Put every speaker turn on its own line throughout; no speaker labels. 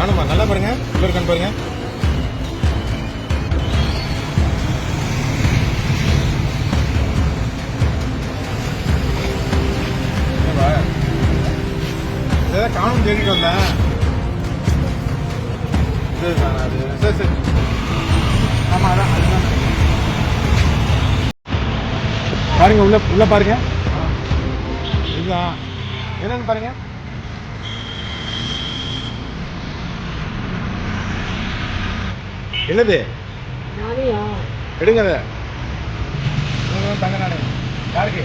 காணுமா நல்லா பாருங்க. உள்ள இருக்கான்னு பாருங்க. என்னப்பா? காணும் தேடிட்டு வந்தேன் சரி சரி சரி. ஆமா அதான் அதுதான். பாருங்க உள்ள உள்ள பாருங்க. இதுதான். என்னன்னு பாருங்க. என்னது? எடுங்க தங்க நாணயம் யாருக்கு?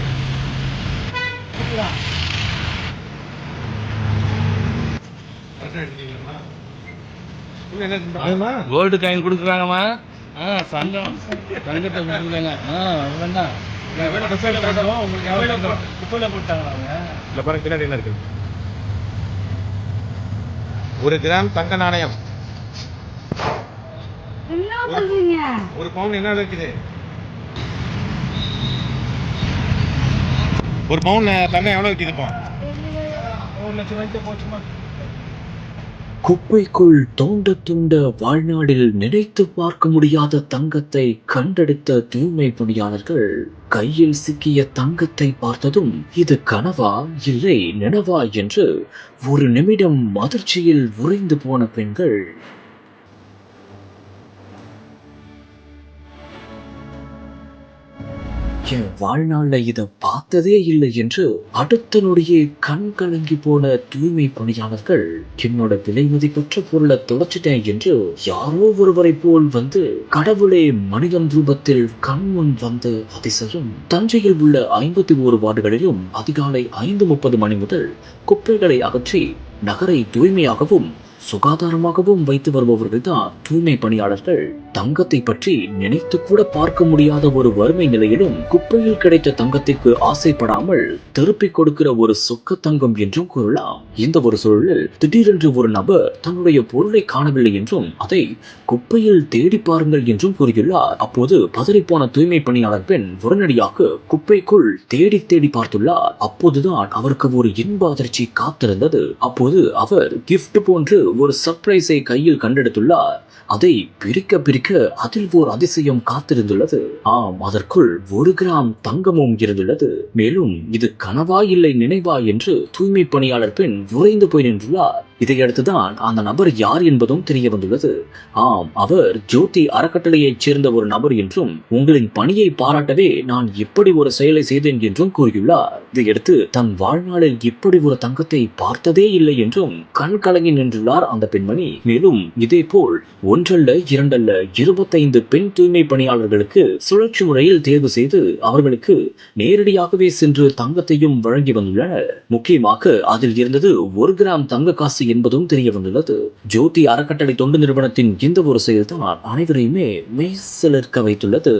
Gold coin கொடுக்குறாங்கம்மா. ஆ சங்கம். தங்கத்தை கொடுக்குறாங்க. ஆ வேண்டாம்
ஒரு கிராம் தங்க நாணயம். ஒரு பவுன் என்ன இருக்குது ஒரு பவுன் தங்கம் எவ்வளவு விற்கிது இப்போ? ஒரு லட்சம் ரூபாய்க்கு போச்சுமா.
குப்பைக்குள் தோண்ட துண்ட வாழ்நாளில் நினைத்து பார்க்க முடியாத தங்கத்தை கண்டெடுத்த தூய்மை பணியாளர்கள் கையில் சிக்கிய தங்கத்தை பார்த்ததும் இது கனவா இல்லை நினவா என்று ஒரு நிமிடம் அதிர்ச்சியில் உறைந்து போன பெண்கள் என் வாழ்நாள்ல இதை பார்த்ததே இல்லை என்று அடுத்த நொடியே கண் கலங்கி போன தூய்மை பணியாளர்கள் என்னோட விலை மதிப்பற்ற பொருளை துடைச்சிட்டேன் என்று யாரோ ஒருவரை போல் வந்து கடவுளே மனிதன் ரூபத்தில் கண் முன் வந்த அதிசயம். தஞ்சையில் உள்ள ஐம்பத்தி ஓரு வார்டுகளிலும் அதிகாலை ஐந்து முப்பது மணி முதல் குப்பைகளை அகற்றி நகரை தூய்மையாகவும் சுகாதாரமாகவும் வைத்து வருபவர்கள் தான் தூய்மை பணியாளர்கள். தங்கத்தை பற்றி நினைத்து கூட பார்க்க முடியாத ஒரு வறுமை நிலையிலும் குப்பையில் கிடைத்த தங்கத்திற்கு ஆசைப்படாமல் திருப்பிக் கொடுக்கிற ஒரு சொக்க தங்கம் என்றும் கூறலாம். இந்த ஒரு சூழலில் திடீரென்று ஒரு நபர் தன்னுடைய பொருளை காணவில்லை என்றும் அதை குப்பையில் தேடி பாருங்கள் என்றும் கூறியுள்ளார். அப்போது பதறிப்போன தூய்மை பணியாளர் பெண் உடனடியாக குப்பைக்குள் தேடி தேடி பார்த்துள்ளார். அப்போதுதான் அவருக்கு ஒரு இன்ப அதிர்ச்சி காத்திருந்தது. அப்போது அவர் கிஃப்ட் போன்று ஒரு சர்ப்ரைஸை கையில் கண்டெடுத்துள்ளார். அதை பிரிக்க பிரிக்க அதில் ஓர் அதிசயம் காத்திருந்துள்ளது. ஆம் அதற்குள் ஒரு கிராம் தங்கமும் இருந்துள்ளது. மேலும் இது கனவா இல்லை நினைவா என்று தூய்மை பணியாளர் பெண் உறைந்து போய் நின்றுள்ளார். இதையடுத்துதான் அந்த நபர் யார் என்பதும் தெரிய வந்துள்ளது. ஆம் அவர் ஜோதி அறக்கட்டளையைச் சேர்ந்த ஒரு நபர் என்றும் உங்களின் பணியை பாராட்டவே நான் இப்படி ஒரு செயலை செய்தேன் என்றும் கூறியுள்ளார். இதையடுத்து தன் வாழ்நாளில் இப்படி ஒரு தங்கத்தை பார்த்ததே இல்லை என்றும் கண் கலங்கி நின்றுள்ளார் அந்த பெண்மணி. மேலும் இதேபோல் ஒன்றல்ல இரண்டல்ல இருபத்தைந்து பெண் தூய்மை பணியாளர்களுக்கு சுழற்சி முறையில் தேர்வு செய்து அவர்களுக்கு நேரடியாகவே சென்று தங்கத்தையும் வழங்கி வந்துள்ளனர். முக்கியமாக அதில் இருந்தது ஒரு கிராம் தங்க காசு என்பதும் தெரிய வந்துள்ளது ஜோதி அறக்கட்டளை தொண்டு நிறுவனத்தின் இந்த ஒரு செயல்தான் அனைவரையுமே மெய்சிலிர்க்க வைத்துள்ளது.